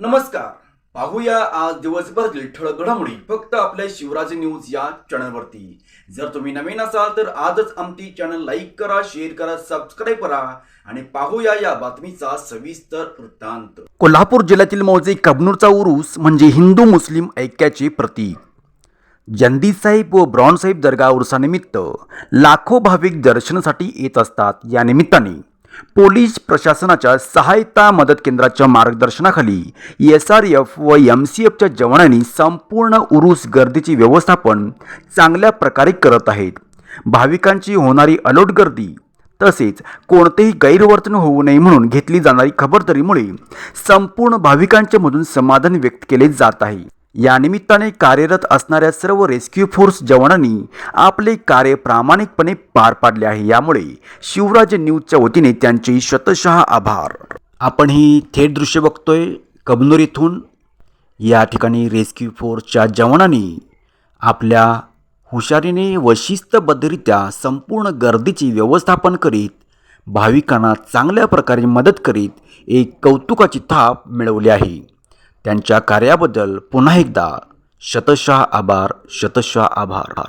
नमस्कार. पाहूया आज दिवसभरातील ठळक घडामोडी. फक्त आपल्या शिवराज न्यूज या चॅनलवरती. जर तुम्ही नवीन असाल तर आजच आमची चॅनल लाईक करा शेअर करा सबस्क्राईब करा आणि पाहूया या बातमीचा सविस्तर वृत्तांत. कोल्हापूर जिल्ह्यातील मौजे कबनूरचा उरूस म्हणजे हिंदू मुस्लिम ऐक्याचे प्रतीक. जंदीसाहेब व ब्रॉनसाहेब दर्गा उरसानिमित्त लाखो भाविक दर्शनासाठी येत असतात या निमित्ताने. पोलीस प्रशासनाच्या सहायता मदत केंद्राच्या मार्गदर्शनाखाली एस आर एफ व एम सी एफच्या जवानांनी संपूर्ण उरूस गर्दीचे व्यवस्थापन चांगल्या प्रकारे करत आहेत. भाविकांची होणारी अलोट गर्दी तसेच कोणतेही गैरवर्तन होऊ नये म्हणून घेतली जाणारी खबरदारीमुळे संपूर्ण भाविकांच्या मधून समाधान व्यक्त केले जात आहे. या निमित्ताने कार्यरत असणाऱ्या सर्व रेस्क्यू फोर्स जवानांनी आपले कार्य प्रामाणिकपणे पार पाडले आहे. यामुळे शिवराज न्यूजच्या वतीने त्यांचे शतशः आभार. आपण ही थेट दृश्य बघतोय कबनूर इथून. या ठिकाणी रेस्क्यू फोर्सच्या जवानांनी आपल्या हुशारीने व शिस्तबद्धरित्या संपूर्ण गर्दीचे व्यवस्थापन करीत भाविकांना चांगल्या प्रकारे मदत करीत एक कौतुकाची थाप मिळवली आहे. त्यांच्या कार्याबद्दल पुन्हा एकदा शतशः आभार शतशः आभार.